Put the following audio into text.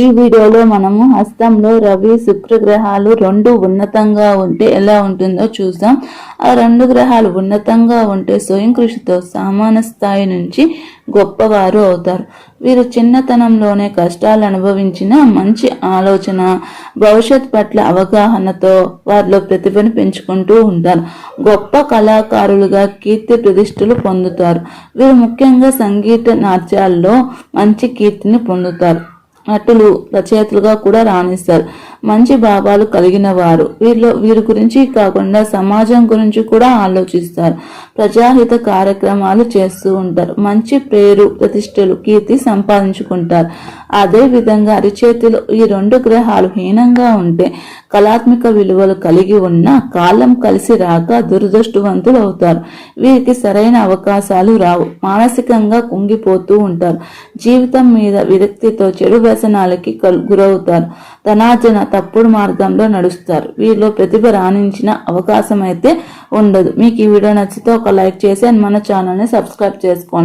ఈ వీడియోలో మనము హస్తంలో రవి శుక్ర గ్రహాలు రెండు ఉన్నతంగా ఉంటే ఎలా ఉంటుందో చూద్దాం. ఆ రెండు గ్రహాలు ఉన్నతంగా ఉంటే స్వయం కృషితో సామాన్య స్థాయి నుంచి గొప్పవారు అవుతారు. వీరు చిన్నతనంలోనే కష్టాలు అనుభవించిన మంచి ఆలోచన భవిష్యత్ పట్ల అవగాహనతో వారిలో ప్రతిభను పెంచుకుంటూ ఉంటారు. గొప్ప కళాకారులుగా కీర్తి ప్రతిష్టలు పొందుతారు. వీరు ముఖ్యంగా సంగీత నాట్యాల్లో మంచి కీర్తిని పొందుతారు. నటులు రచయితలుగా కూడా రాణిస్తారు. మంచి భావాలు కలిగిన వారు. వీరిలో వీరి గురించి కాకుండా సమాజం గురించి కూడా ఆలోచిస్తారు. ప్రజాహిత కార్యక్రమాలు చేస్తూ ఉంటారు. మంచి పేరు ప్రతిష్టలు కీర్తి సంపాదించుకుంటారు. అదే విధంగా అరిచేతిలో ఈ రెండు గ్రహాలు హీనంగా ఉంటే కళాత్మక విలువలు కలిగి ఉన్న కాలం కలిసి రాక దురదృష్టవంతులు అవుతారు. వీరికి సరైన అవకాశాలు రావు. మానసికంగా కుంగిపోతూ ఉంటారు. జీవితం మీద విరక్తితో చెడు వ్యసనాలకి కల్- గురవుతారు. ధనార్జన తప్పుడు మార్గంలో నడుస్తారు. వీరిలో ప్రతిభ రాణించిన అవకాశం అయితే ఉండదు. మీకు ఈ వీడియో నచ్చితే ఒక లైక్ చేసి అండ్ మన ఛానల్ని సబ్స్క్రైబ్ చేసుకోండి.